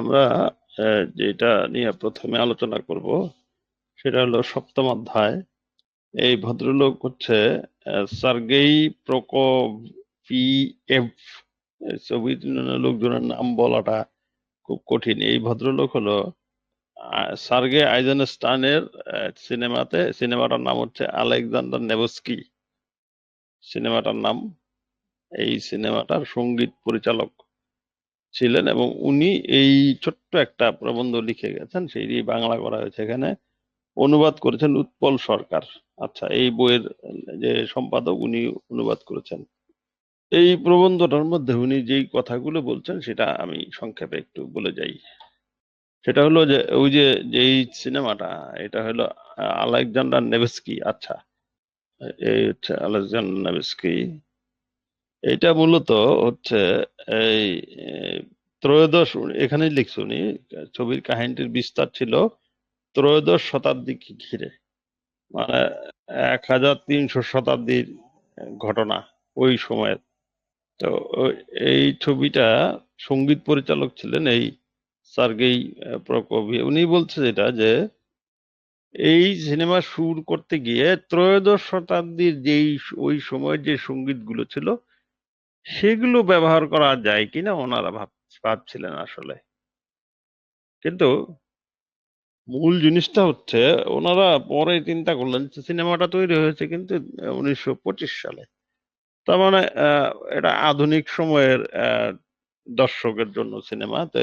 আমরা যেটা নিয়ে প্রথমে আলোচনা করব সেটা হলো সপ্তম অধ্যায়। এই ভদ্রলোক হচ্ছে সার্গেই সোভিয়েত ইউনিয়নের লোকজনের নাম বলাটা খুব কঠিন। এই ভদ্রলোক হলো সার্গে আইজেনস্টাইনের আহ, সিনেমাতে সিনেমাটার নাম হচ্ছে আলেকজান্ডার নেভস্কি। সিনেমাটার নাম এই সিনেমাটার সংগীত পরিচালক। ছিলেন এবং উনি এই ছোট্ট একটা প্রবন্ধ লিখে গেছেন সেই বাংলা করা হয়েছে এখানে। অনুবাদ করেছেন উৎপল সরকার। আচ্ছা এই বইয়ের যে সম্পাদক উনি অনুবাদ করেছেন। এই প্রবন্ধটার মধ্যে উনি যেই কথাগুলো বলছেন, সেটা আমি সংক্ষেপে একটু বলে যাই। সেটা হলো যে, ওই যে, যেই সিনেমাটা, এটা হলো আলেকজান্ডার নেভেস্কি। আচ্ছা এই হচ্ছে আলেকজান্ডার নেভস্কি। এটা মূলত হচ্ছে এই ত্রয়োদশ এখানেই লিখছে উনি, ছবির কাহিনীটির বিস্তার ছিল ত্রয়োদশ শতাব্দীকে ঘিরে। মানে এক হাজার তিনশো শতাব্দীর ঘটনা ওই সময়ের। তো এই ছবিটা সংগীত পরিচালক ছিলেন এই সার্গেই প্রকোভি উনি বলছে যেটা যে, এই সিনেমা শুরু করতে গিয়ে ত্রয়োদশ শতাব্দীর যেই, ওই সময়ের যে সঙ্গীতগুলো ছিল সেগুলো ব্যবহার করা যায় কিনা ওনারা ভাব, ভাবছিলেন আসলে। কিন্তু মূল জিনিসটা হচ্ছে ওনারা পরে চিন্তা করলেন সিনেমাটা তৈরি হয়েছে কিন্তু উনিশশো পঁচিশ সালে। তার মানে এটা আধুনিক সময়ের দর্শকের জন্য সিনেমা। তো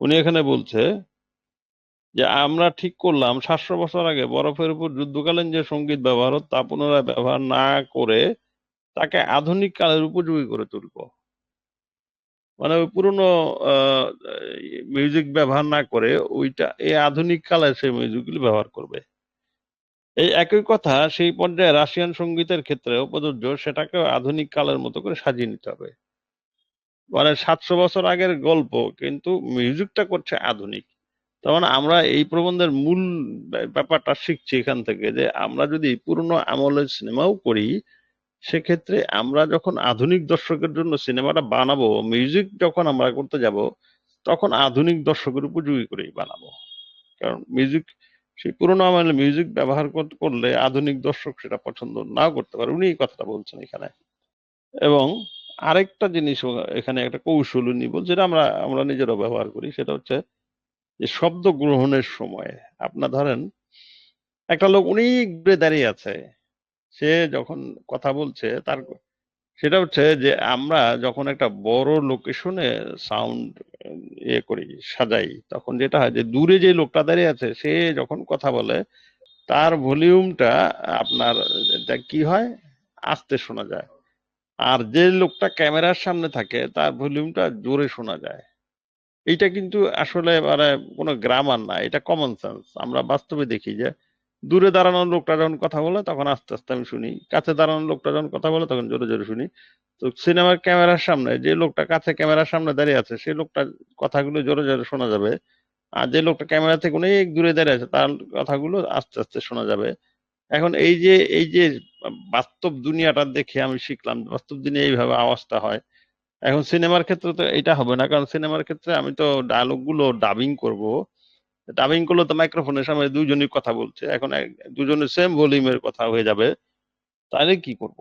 উনি এখানে বলছে যে, আমরা ঠিক করলাম, সাতশো বছর আগে বরফের উপর যুদ্ধকালীন যে সংগীত ব্যবহার তা পুনরায় ব্যবহার না করে তাকে আধুনিক কালের উপযোগী করে তুলবো। মানে ওই পুরনো মিউজিক ব্যবহার না করে ওইটা, এই আধুনিক কালে সেই মিউজিকগুলি ব্যবহার করবে। এই একই কথা সেই পর্যায়ে রাশিয়ান সঙ্গীতের ক্ষেত্রেও প্রযোজ্য, সেটাকেও আধুনিক কালের মতো করে সাজিয়ে নিতে হবে। মানে সাতশো বছর আগের গল্প, কিন্তু মিউজিকটা করছে আধুনিক। তার মানে আমরা এই প্রবন্ধের মূল ব্যাপারটা শিখছি এখান থেকে যে আমরা যদি পুরনো আমলের সিনেমাও করি সেক্ষেত্রে আমরা যখন আধুনিক দর্শকের জন্য সিনেমাটা বানাবো মিউজিক যখন আমরা করতে যাব, তখন আধুনিক দর্শকের উপযোগী করেই বানাবো। কারণ মিউজিক সেই পুরোনো আমলের মিউজিক ব্যবহার করলে আধুনিক দর্শক সেটা পছন্দ নাও করতে পারে। উনি এই কথাটা বলছেন এখানে। এবং আরেকটা জিনিস এখানে একটা কৌশল উনি বল, যেটা আমরা আমরা নিজেরাও ব্যবহার করি, সেটা হচ্ছে যে শব্দ গ্রহণের সময়। আপনার ধরেন, একটা লোক অনেক দূরে দাঁড়িয়ে আছে সে যখন কথা বলছে, তার সেটা হচ্ছে যে, আমরা যখন একটা বড় লোকেশনে সাউন্ড ইয়ে করি, সাজাই, তখন যেটা হয় যে, দূরে যে লোকটা দাঁড়িয়ে আছে, সে যখন কথা বলে, তার ভলিউমটা আপনার কি হয়? আস্তে শোনা যায়। আর যে লোকটা ক্যামেরার সামনে থাকে, তার ভলিউমটা জোরে শোনা যায়। এইটা কিন্তু আসলে মানে কোনো গ্রামার না, এটা কমন সেন্স আমরা বাস্তবে দেখি যে দূরে দাঁড়ানো লোকটা যখন কথা বলে, তখন আস্তে আস্তে আমি শুনি। কাছে দাঁড়ানো লোকটা যখন কথা বলে, তখন জোরে জোরে শুনি। তো সিনেমার ক্যামেরার সামনে, যে লোকটা কাছে ক্যামেরার সামনে দাঁড়িয়ে আছে সেই লোকটা কথাগুলো জোরে জোরে শোনা যাবে। আর যে লোকটা ক্যামেরা থেকে অনেক দূরে দাঁড়িয়ে আছে, তার কথাগুলো আস্তে আস্তে শোনা যাবে। এখন এই যে এই যে বাস্তব দুনিয়াটা দেখে আমি শিখলাম, বাস্তব দুনিয়া এইভাবে আওয়াজটা হয়। এখন সিনেমার ক্ষেত্রে তো এটা হবে না, কারণ সিনেমার ক্ষেত্রে আমি তো ডায়লগগুলো ডাবিং করব। ডাবিং করলে তো মাইক্রোফোনের সামনে দুজনই কথা বলছে। এখন দুজনের সেম ভলিউমের কথা হয়ে যাবে। তাহলে কি করব?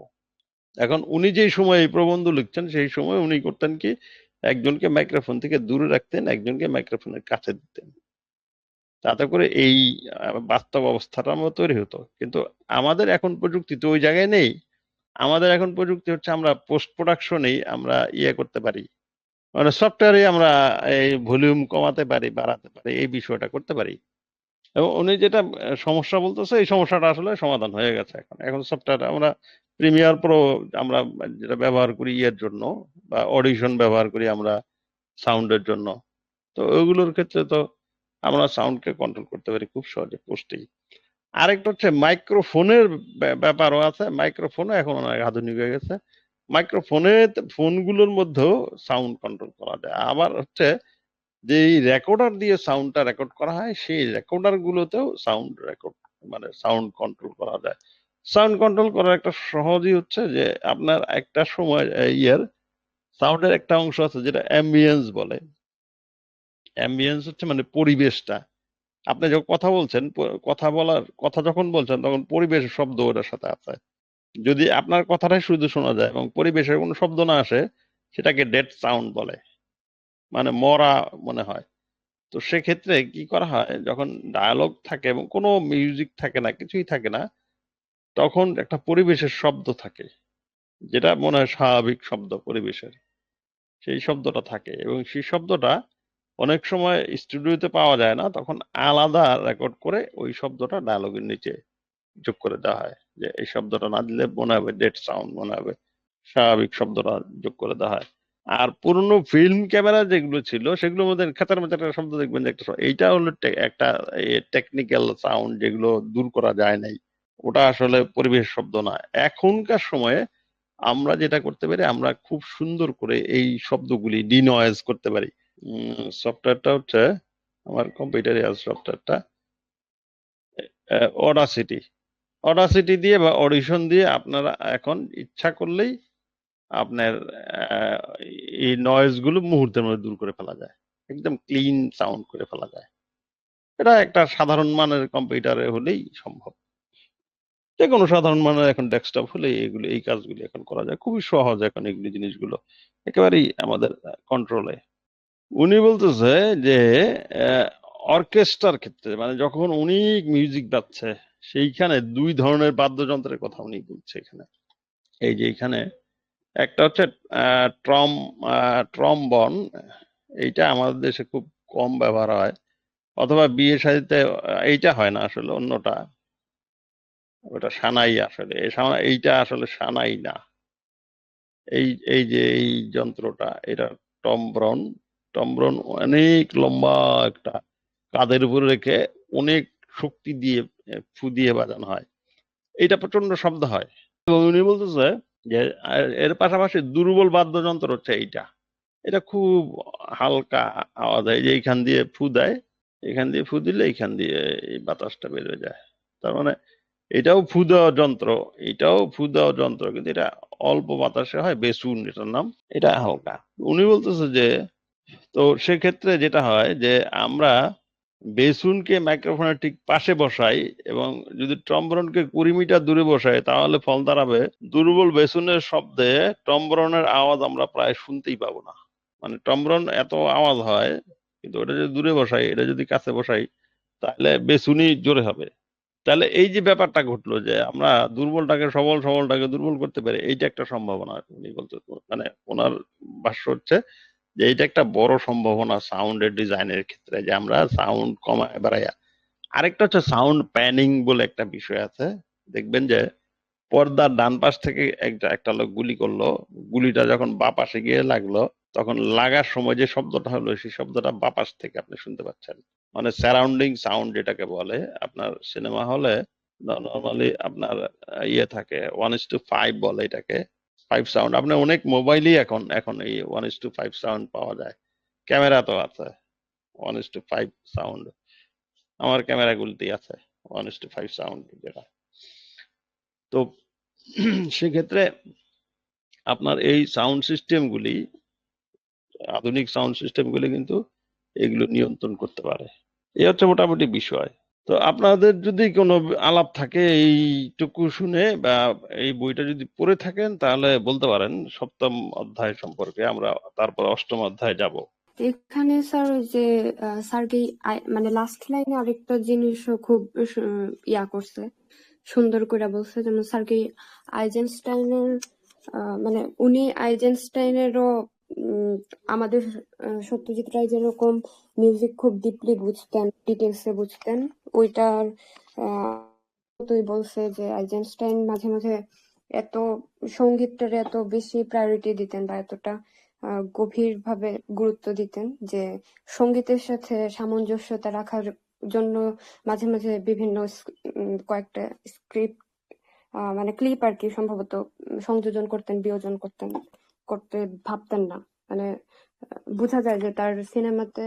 এখন উনি যেই সময় এই প্রবন্ধ লিখছেন, সেই সময় উনি করতেন কি, একজনকে মাইক্রোফোন থেকে দূরে রাখতেন, একজনকে মাইক্রোফোনের কাছে দিতেন। তাতে করে এই বাস্তব অবস্থাটা আমার তৈরি হতো। কিন্তু আমাদের এখন প্রযুক্তি তো ওই জায়গায় নেই। আমাদের এখন প্রযুক্তি হচ্ছে আমরা পোস্ট প্রোডাকশনেই আমরা ইয়ে করতে পারি। মানে সফটওয়্যারে আমরা এই ভলিউম কমাতে পারি, বাড়াতে পারি, এই বিষয়টা করতে পারি। এবং উনি যেটা সমস্যা বলতেছে, এই সমস্যাটা আসলে সমাধান হয়ে গেছে এখন। এখন সফটওয়্যার আমরা প্রিমিয়ার প্রো আমরা যেটা ব্যবহার করি ইয়ের জন্য বা অডিশন ব্যবহার করি আমরা সাউন্ডের জন্য। তো ওইগুলোর ক্ষেত্রে তো আমরা সাউন্ডকে কন্ট্রোল করতে পারি খুব সহজে পোস্টেই আরেকটা হচ্ছে মাইক্রোফোনের ব্যাপারও আছে। মাইক্রোফোনও এখন অনেক আধুনিক হয়ে গেছে। মাইক্রোফোনে ফোনগুলোর মধ্যেও সাউন্ড কন্ট্রোল করা যায়। আবার হচ্ছে যে রেকর্ডার দিয়ে সাউন্ডটা রেকর্ড করা হয়, সেই রেকর্ডার গুলোতেও সাউন্ড রেকর্ড মানে সাউন্ড কন্ট্রোল করা যায়। সাউন্ড কন্ট্রোল করার একটা সহজই হচ্ছে যে আপনার একটা সময় ইয়ার সাউন্ডের একটা অংশ আছে যেটা অ্যাম্বিয়েন্স বলে। অ্যাম্বিয়েন্স হচ্ছে মানে পরিবেশটা। আপনি যখন কথা বলছেন কথা বলার, কথা যখন বলছেন তখন পরিবেশের শব্দ ওটার সাথে আছে। যদি আপনার কথাটাই শুধু শোনা যায় এবং পরিবেশের কোনো শব্দ না আসে, সেটাকে ডেড সাউন্ড বলে। মানে মরা মনে হয়। তো সেক্ষেত্রে কি করা হয়, যখন ডায়ালগ থাকে এবং কোনো মিউজিক থাকে না, কিছুই থাকে না, তখন একটা পরিবেশের শব্দ থাকে, যেটা মনে হয় স্বাভাবিক শব্দ পরিবেশের। সেই শব্দটা থাকে এবং সেই শব্দটা অনেক সময় স্টুডিওতে পাওয়া যায় না, তখন আলাদা রেকর্ড করে ওই শব্দটা ডায়ালগের নিচে যোগ করে দেওয়া হয় যে এই শব্দটা না দিলে মনে হবে ডেড সাউন্ড মনে হবে স্বাভাবিক শব্দটা যোগ করে দেওয়া হয়। আর পুরনো ফিল্ম ক্যামেরা যেগুলো ছিল, সেগুলোর মধ্যে খেতার মধ্যে একটা শব্দ দেখবেন যে একটা এইটা হলো একটা টেকনিক্যাল সাউন্ড যেগুলো দূর করা যায় নাই। ওটা আসলে পরিবেশ শব্দ না। এখনকার সময়ে আমরা যেটা করতে পারি, আমরা খুব সুন্দর করে এই শব্দগুলি ডিনয়েজ করতে পারি। সফটওয়্যারটা হচ্ছে আমার কম্পিউটারে আছে সফটওয়্যারটা অডাসিটি অডাসিটি দিয়ে বা অডিশন দিয়ে আপনারা এখন ইচ্ছা করলেই আপনার এই নয়েজগুলো মুহূর্তের মধ্যে দূর করে ফেলা যায়। একদম ক্লিন সাউন্ড করে ফেলা যায়। এটা একটা সাধারণ মানের কম্পিউটারে হলেই সম্ভব। যে কোনো সাধারণ মানের এখন ডেস্কটপ হলে এগুলো, এই কাজগুলি এখন করা যায়। খুবই সহজ এখন এগুলি জিনিসগুলো। একেবারেই আমাদের কন্ট্রোলে উনি বলতেছে যে অর্কেস্ট্রার ক্ষেত্রে মানে যখন উনি মিউজিক বাজছে সেইখানে দুই ধরনের বাদ্যযন্ত্রের কথা উনি বলছে এখানে। এই যে এখানে একটা হচ্ছে ট্রম ট্রম্বন, এইটা আমাদের দেশে খুব কম ব্যবহার হয়, অথবা বিয়ে শাদিতে এইটা হয় না আসলে অন্যটা। ওটা সানাই আসলে এইটা আসলে সানাই না। এই এই যে এই যন্ত্রটা, এটা টম্ব্রন টম্ব্রন অনেক লম্বা একটা কাঁধের উপরে রেখে অনেক শক্তি দিয়ে ফু দিয়ে বাজানো হয়। এটা প্রচণ্ড শব্দ হয়। এবং উনি বলতেছে যে এর পাশাপাশি দুর্বল বাদ্যযন্ত্র হচ্ছে এইটা। এটা খুব হালকা আওয়াজ হয় যে এইখান দিয়ে ফু দেয় এখান দিয়ে ফু দিলে এইখান দিয়ে এই বাতাসটা বের হয়ে যায়। তার মানে এটাও ফু দেওয়া যন্ত্র, এটাও ফু দেওয়া যন্ত্র, কিন্তু এটা অল্প বাতাসে হয়, বেসুন এটার নাম, এটা হালকা। উনি বলতেছে যে, তো সেক্ষেত্রে যেটা হয় যে, আমরা বেসুনকে মাইক্রোফোনের ঠিক পাশে বসাই এবং যদি ট্রম্বরনকে কুড়ি মিটার দূরে বসাই, তাহলে ফল দাঁড়াবে। দুর্বল বেসুনের শব্দে ট্রম্বরনের আওয়াজ আমরা প্রায় শুনতেই পাবো না। মানে ট্রম্বরন এত আওয়াজ হয়, কিন্তু ওটা যদি দূরে বসাই, এটা যদি কাছে বসাই, তাহলে বেসুনই জোরে হবে। তাহলে এই যে ব্যাপারটা ঘটলো যে আমরা দুর্বলটাকে, সবল সবলটাকে দুর্বল করতে পারি এইটা একটা সম্ভাবনা উনি বলতে মানে ওনার ভাষ্য হচ্ছে যে এইটা একটা বড় সম্ভাবনা সাউন্ডের ডিজাইনের ক্ষেত্রে যে আমরা সাউন্ড কমায় বাড়াইয়া। আরেকটা হচ্ছে সাউন্ড প্যানিং বলে একটা বিষয় আছে। দেখবেন যে পর্দার ডান পাশ থেকে একটা একটা লোক গুলি করল, গুলিটা যখন বা পাশে গিয়ে লাগল, তখন লাগার সময় যে শব্দটা হলো, সেই শব্দটা বা পাশ থেকে আপনি শুনতে পাচ্ছেন। মানে সারাউন্ডিং সাউন্ড যেটাকে বলে, আপনার সিনেমা হলে নর্মালি আপনার ইয়ে থাকে ওয়ান ইস টু ফাইভ বলে এটাকে। ফাইভ সাউন্ড আপনার অনেক মোবাইলই এখন এখন এই one is to five sound পাওয়া যায়। ক্যামেরা তো আছে one is to five sound আমার ক্যামেরাগুলিতেই আছে one is to five sound যেটা। তো সেক্ষেত্রে আপনার এই সাউন্ড সিস্টেমগুলি আধুনিক সাউন্ড সিস্টেমগুলি কিন্তু এগুলো নিয়ন্ত্রণ করতে পারে। এই হচ্ছে মোটামুটি বিষয়। তো আপনাদের যদি কোনো আলাপ থাকে এইটুকু শুনে বা এই বইটা যদি পড়ে থাকেন, তাহলে বলতে পারেন সপ্তম অধ্যায় সম্পর্কে। আমরা তারপর অষ্টম অধ্যায় যাব। এখানে স্যার যে সার্গেই মানে লাস্ট লাইনে আরেকটা জিনিসও খুব ইয়া করছে, সুন্দর করে বলছে। যেমন সার্গেই আইজেনস্টাইনের মানে উনি আইজেনস্টাইনেরও আমাদের সত্যজিৎ রায় যেরকম মিউজিক খুব ডিপলি বুঝতেন ডিটেলসে বুঝতেন, ওইটার মতোই বলছে যে আইজেনস্টাইন মাঝে মাঝে এত, সঙ্গীতটার এত বেশি প্রায়োরিটি দিতেন বা এতটা গভীরভাবে গুরুত্ব দিতেন যে সঙ্গীতের সাথে সামঞ্জস্যতা রাখার জন্য মাঝে মাঝে বিভিন্ন কয়েকটা স্ক্রিপ্ট মানে ক্লিপ আর কি সম্ভবত সংযোজন করতেন, বিয়োজন করতেন। করতে ভাবতেন না। মানে বোঝা যায় যে তার সিনেমাতে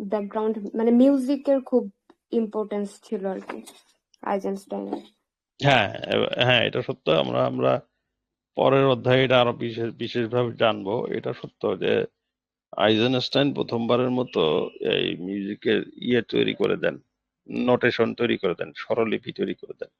ব্যাকগ্রাউন্ড মানে মিউজিকের খুব ইম্পর্টেন্স ছিল আর কি আইজেনস্টাইনের হ্যাঁ হ্যাঁ এটা সত্য। আমরা আমরা পরের অধ্যায়ে এটা আরও বিশেষ, বিশেষভাবে জানব। এটা সত্য যে আইজেনস্টাইন প্রথমবারের মতো এই মিউজিকের ইয়ে তৈরি করে দেন নোটেশন তৈরি করে দেন, স্বরলিপি তৈরি করে দেন।